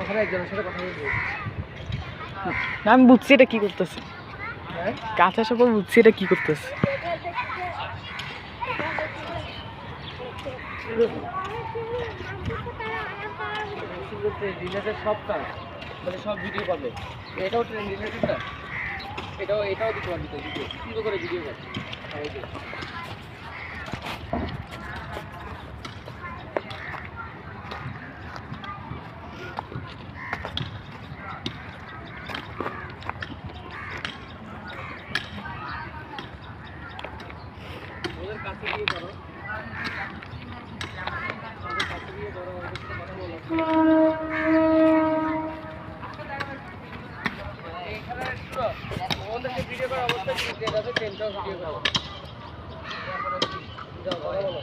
ওখানে একজনের সাথে কথা বলব। না আমি বুঝছি এটা কি করতেছে। হ্যাঁ? কাছে আসার পর বুঝছি এটা কি করতেছে। রিলেটেড সব কাজ মানে সব ভিডিও করবে। এটাও ট্রেন রিলেটেড না এটাও এটাও দিতে পারবি তো ভিডিও করে ভিডিও কর করার অবস্থা কি? যে যাবে ট্রেনটাও ভিডিও করো যাও কথা বলো।